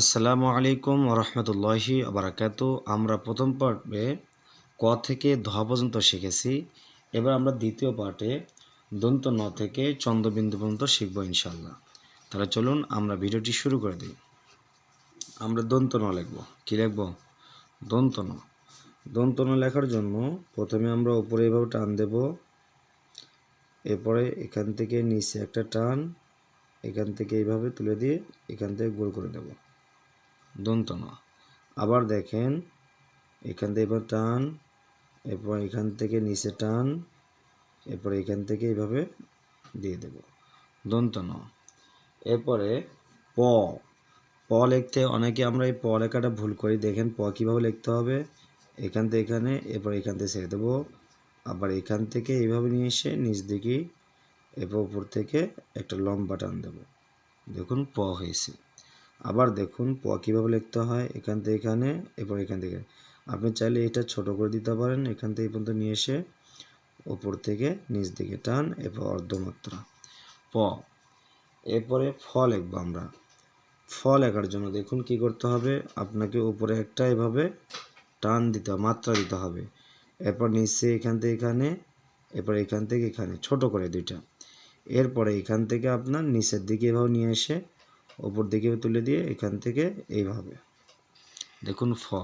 আসসালামু আলাইকুম রহমতুল্লাহি আবরাকাত আমরা প্রথম পর্বে ক থেকে ধ পর্যন্ত শিখেছি। এবার আমরা দ্বিতীয় পার্টে দন্ত ন থেকে চন্দ্রবিন্দু পর্যন্ত শিখব ইনশাল্লাহ তাহলে চলুন আমরা ভিডিওটি শুরু করে দিই। আমরা দন্ত ন লিখব। কী লিখব? দন্ত ন। দন্ত ন লেখার জন্য প্রথমে আমরা উপরে এভাবে টান দেব। এরপরে এখান থেকে নিচে একটা টান, এখান থেকে এইভাবে তুলে দিয়ে এখান থেকে গোল করে দেব দন্ত ন আবার দেখেন, এখান থেকে এবার টান, এরপর এখান থেকে নিচে টান, এরপর এখান থেকে এইভাবে দিয়ে দেব। দন্ত ন এরপরে প। প লিখতে অনেকে আমরা এই প লেখাটা ভুল করি। দেখেন, প কীভাবে লিখতে হবে? এখান থেকে এখানে, এরপর এখান থেকে ছেড়ে দেবো। আবার এখান থেকে এইভাবে নিয়ে এসে নিচ দিকে, এরপর উপর থেকে একটা লম্বা টান দেবো। দেখুন, প হয়েছে। আবার দেখুন প কীভাবে লিখতে হয়, এখান থেকে এখানে, এরপর এখান থেকে। আপনি চাইলে এটা ছোট করে দিতে পারেন, এখান থেকে পর্যন্ত নিয়ে এসে ওপর থেকে নিচ দিকে টান, এরপর অর্ধমাত্রা। প। এরপরে ফ লিখব আমরা। ফ লেখার জন্য দেখুন কি করতে হবে, আপনাকে উপরে একটা এভাবে টান দিতে হবে মাত্রা দিতে হবে। এরপর নিচে এখান থেকে এখানে, এরপর এখান থেকে এখানে, ছোট করে দুইটা। এরপরে এখান থেকে আপনার নিচের দিকে এভাবে নিয়ে এসে ওপর দিকে তুলে দিয়ে এখান থেকে এইভাবে। দেখুন ফ।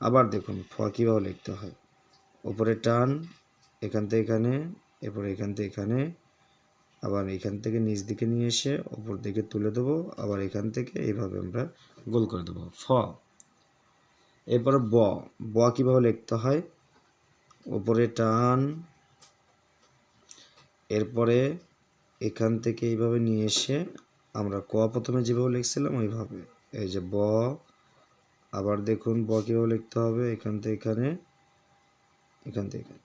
আবার দেখুন ফ কীভাবে লিখতে হয়। ওপরে টান, এখান থেকে এখানে, এরপর এখান থেকে এখানে, আবার এখান থেকে নিচ দিকে নিয়ে এসে ওপর দিকে তুলে দেবো, আবার এখান থেকে এইভাবে আমরা গোল করে দেবো। ফ। এরপরে ব। ব কীভাবে লিখতে হয়? ওপরে টান, এরপরে এখান থেকে এইভাবে নিয়ে এসে আমরা ক প্রথমে যেভাবে লিখছিলাম ওইভাবে। এই যে ব, আবার দেখুন ব কীভাবে লিখতে হবে, এখান থেকে এখানে, এখান থেকে এখানে।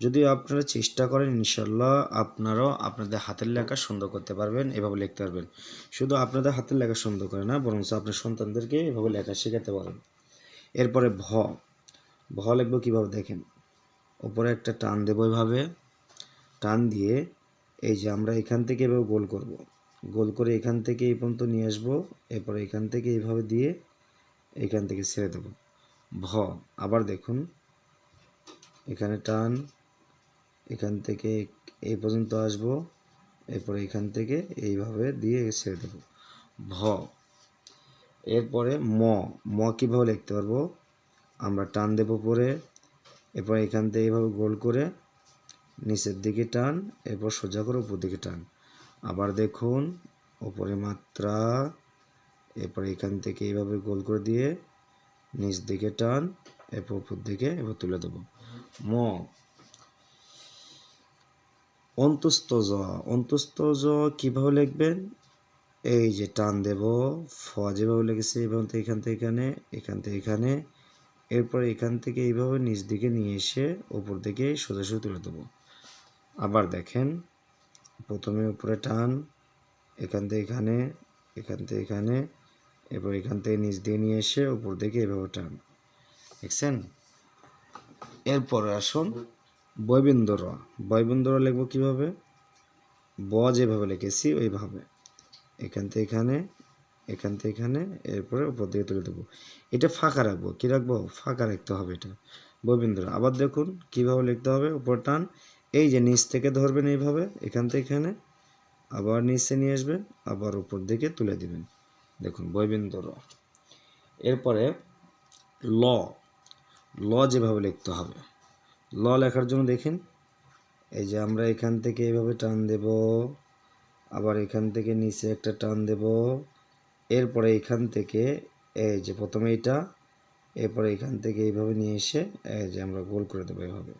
যদি আপনারা চেষ্টা করেন ইনশাল্লাহ আপনারাও আপনাদের হাতের লেখা সুন্দর করতে পারবেন, এভাবে লিখতে পারবেন। শুধু আপনাদের হাতের লেখা সুন্দর করে না বরং আপনার সন্তানদেরকে এভাবে লেখা শেখাতে পারেন। এরপরে ভ ভ লিখব কীভাবে দেখেন। ওপরে একটা টান দেবো এভাবে। টান দিয়ে এই যে আমরা এখান থেকে এভাবে গোল করব। গোল করে এখান থেকে এই পর্যন্ত নিয়ে আসব। এরপরে এখান থেকে এইভাবে দিয়ে এখান থেকে ছেড়ে দেব। ভ, আবার দেখুন। এখানে টান। এখান থেকে এই পর্যন্ত আসব। এরপরে এখান থেকে এইভাবে দিয়ে ছেড়ে দেব। ভ, এরপরে ম ম কীভাবে লিখতে পারব? আমরা টান দেব পরে এরপর এখান থেকে এইভাবে গোল করে নিচের দিকে টান। এরপর সোজা করে উপর দিকে টান। আবার দেখুন ওপরে মাত্রা, এরপর এখান থেকে এইভাবে গোল করে দিয়ে নিচ দিকে টান, এরপর উপর দিকে এবার তুলে দেবো। ম, অন্তস্থ জ অন্তস্থ জ কীভাবে লিখবেন? এই যে টান দেব, ফ যেভাবে লিখেছি এবং এখান থেকে এখানে, এখান থেকে এখানে, এরপর এখান থেকে এইভাবে নিচ দিকে নিয়ে এসে ওপর দিকে সোজাসুজি তুলে দেবো। আবার দেখেন প্রথমে উপরে টান, এখান থেকে এখানে, এখান থেকে এখানে, এরপর এখান থেকে নিচ দিয়ে নিয়ে এসে উপর দিকে এভাবে টান। দেখছেন? এরপরে আসুন বৈবিন্দর বৈবিন্দর লিখব কীভাবে? ব যেভাবে লিখেছি ওইভাবে। এখান থেকে এখানে, এখান থেকে এখানে, এরপরে উপর দিকে তুলে দেবো। এটা ফাঁকা রাখব। কী রাখব? ফাঁকা রাখতে হবে এটা। বৈবিন্দর আবার দেখুন কীভাবে লিখতে হবে। উপর টান এই যে নিচ থেকে ধরবেন এইভাবে, এখান থেকে এখানে, আবার নিচে নিয়ে আসবেন, আবার উপর দিকে তুলে দিবেন। দেখুন বৈবিন্দর এরপরে ল ল যেভাবে লিখতে হবে। ল লেখার জন্য দেখেন, এই যে আমরা এখান থেকে এইভাবে টান দেব, আবার এখান থেকে নিচে একটা টান দেব, এরপরে এখান থেকে এই যে প্রথমে এটা এরপরে এখান থেকে এইভাবে নিয়ে এসে এই যে আমরা গোল করে দেবো এইভাবে।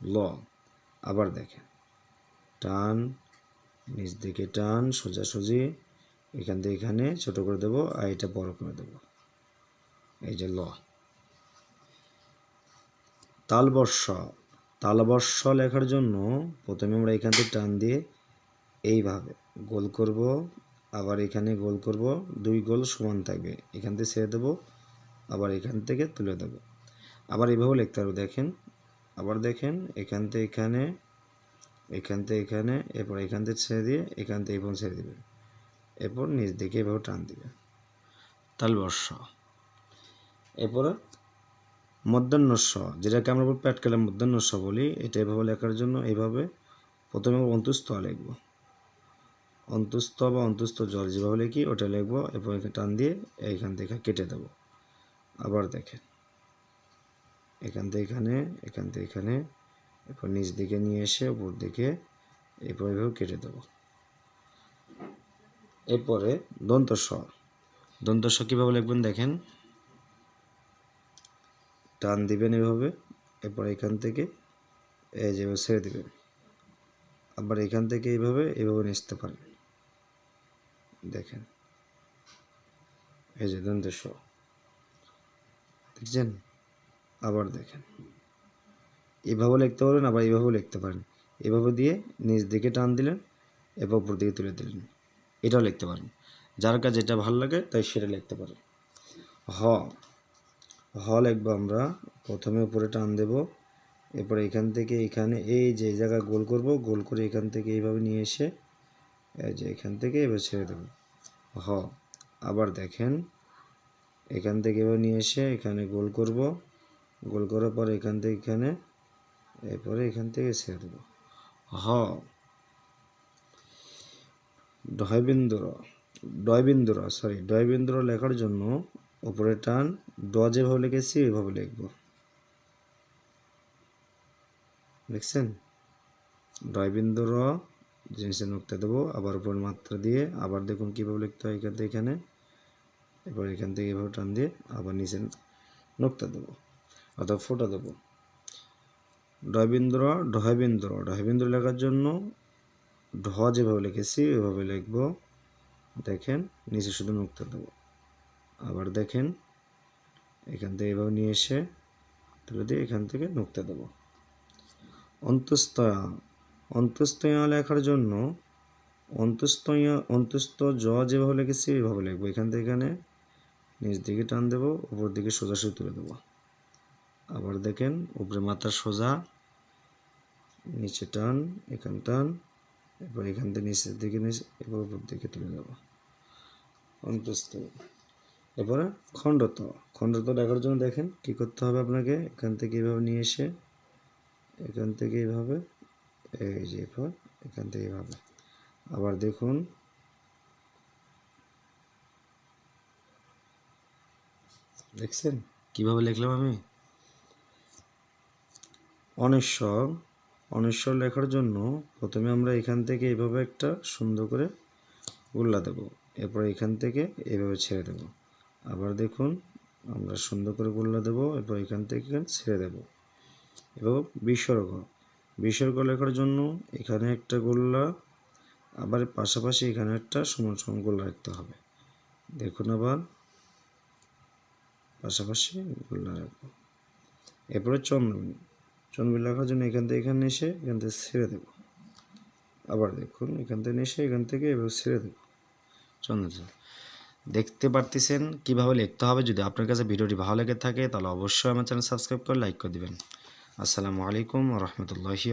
ল আবার দেখেন। টান, নিচ দিকে টান সোজাসুজি এখান থেকে এখানে ছোট করে দেবো আর এটা বড় করে দেবো। এই যে ল। তালবর্ষ। তালবর্ষ লেখার জন্য প্রথমে আমরা এখান থেকে টান দিয়ে এইভাবে গোল করব, আবার এখানে গোল করব, দুই গোল সমান থাকবে। এখান থেকে ছেড়ে দেবো, আবার এখান থেকে তুলে দেবো। আবার এইভাবে লিখতে পারব দেখেন। আবার দেখেন, এখান থেকে এখানে, এখান থেকে এখানে, এরপর এখান থেকে ছেড়ে দিয়ে এখান থেকে এবং ছেড়ে দেবে এরপর নিচ দিকে এভাবে টান দিবে তালবর্ষ এরপরে মধ্যাহ্নস্ব যেটাকে আমরা বলি প্যাট কালে মধ্যাহ্নস্ব বলি, এটা এভাবে লেখার জন্য এইভাবে প্রথমে অন্তুস্থ লিখব। অন্তুস্থ বা অন্তুস্থ জল যেভাবে লিখি, ওটা লিখব এখানে টান দিয়ে এইখান থেকে কেটে দেবো। আবার দেখেন। এখান থেকে এখানে, এখান থেকে এখানে, এরপর নিচ দিকে নিয়ে এসে উপর দিকে এরপর এভাবে কেটে দেবো। এরপরে দন্তস্ব। দন্তস্ব কীভাবে লিখবেন দেখেন? টান দিবেন এভাবে, এরপর এখান থেকে এই যে ছেড়ে দেবেন। আবার এখান থেকে এইভাবে এইভাবে নিচতে পারেন। দেখেন। এই যে দন্ত দন্তস্ব। দেখছেন? আবার দেখেন। এভাবে লিখতে পারেন আবার এইভাবেও লিখতে পারেন। এভাবে দিয়ে নিচ দিকে টান দিলেন, এরপর উপর দিকে তুলে দিলেন। এটাও লিখতে পারেন। যার কাছে যেটা ভালো লাগে, তাই সেটা লিখতে পারেন। হ। হ লিখব আমরা। প্রথমে উপরে টান দেব। এরপর এখান থেকে এখানে এই যে জায়গা গোল করব, গোল করে এখান থেকে এইভাবে নিয়ে এসে এই যে এখান থেকে এবার ছেড়ে দেব। হ। আবার দেখেন, এখান থেকে এবার নিয়ে এসে এখানে গোল করব। গোল করার পর এখান থেকে এখানে, এরপরে এখান থেকে ছেড়ে দেব। হ। ডয়বিন্দুর ডয়বিন্দুর সরি ডয়বিন্দুর লেখার জন্য উপরে টান, ড যেভাবে লিখেছি ওইভাবে লিখব। দেখছেন? ডয়বিন্দুর জিনিসের নোকটা দেবো, আবার উপর মাত্রা দিয়ে, আবার দেখুন কীভাবে লিখতে হয় এখান থেকে এখানে। এরপর এখান থেকে এভাবে টান দিয়ে আবার নিচে নোকটা দেবো। অথবা ফোটা দেবো। ডয়বিন্দুর ডয়বিন্দুর ডয়বিন্দুর লেখার জন্য ঢ যেভাবে লিখেছি, ওইভাবে লিখব। দেখেন, নিচে শুধু নোকটা দেবো। আবার দেখেন, এখান থেকে এভাবে নিয়ে এসে তুলে দিয়ে এখান থেকে নোকটা দেবো। অন্তস্তয়া অন্তস্তয়া লেখার জন্য অন্তস্তয়া অন্তস্ত জ যেভাবে লিখেছি এইভাবে লিখব। এখান থেকে এখানে নিচ দিকে টান দেবো, উপর দিকে সোজাসুজি তুলে দেবো। আবার দেখেন উপরে মাথার সোজা, নিচে টান, এখান টান, এরপর এখান থেকে নিচের দিকে, নিচে, এরপর উপর দিকে তুলে দেবো অন্তস্থ। এরপরে খণ্ডত। খণ্ডত দেখার জন্য দেখেন কি করতে হবে আপনাকে, এখান থেকে এইভাবে নিয়ে এসে, এখান থেকে এইভাবে এই যে এরপর, এখান থেকে এইভাবে আবার দেখুন, দেখছেন? কীভাবে লিখলাম আমি? অনেশ্বর অনেশ্বর লেখার জন্য প্রথমে আমরা এখান থেকে এইভাবে একটা সুন্দর করে গোল্লা দেব। এরপর এখান থেকে এইভাবে ছেড়ে দেব। আবার দেখুন, আমরা সুন্দর করে গোল্লা দেব, এরপর এখান থেকে ছেড়ে দেব। এবং বিসর্গ বিসর্গ লেখার জন্য এখানে একটা গোল্লা, আবার পাশাপাশি এখানে একটা সমান সমান গোল্লা রাখতে হবে। দেখুন আবার, পাশাপাশি গোল্লা রাখব। এরপরে চন্দ্রবিন চন্দ্রবিন লেখার জন্য এখান থেকে এখানে এসে এখান থেকে ছেড়ে দেব। আবার দেখুন, এখান থেকে এসে এখান থেকে এভাবে ছেড়ে দেব। চন্দ্র দেখতে পারতেছেন কীভাবে লিখতে হবে? যদি আপনার কাছে ভিডিওটি ভালো লেগে থাকে, তাহলে অবশ্যই আমার চ্যানেল সাবস্ক্রাইব করে লাইক করে দেবেন। আসসালামু আলাইকুম রহমতুল্লাহি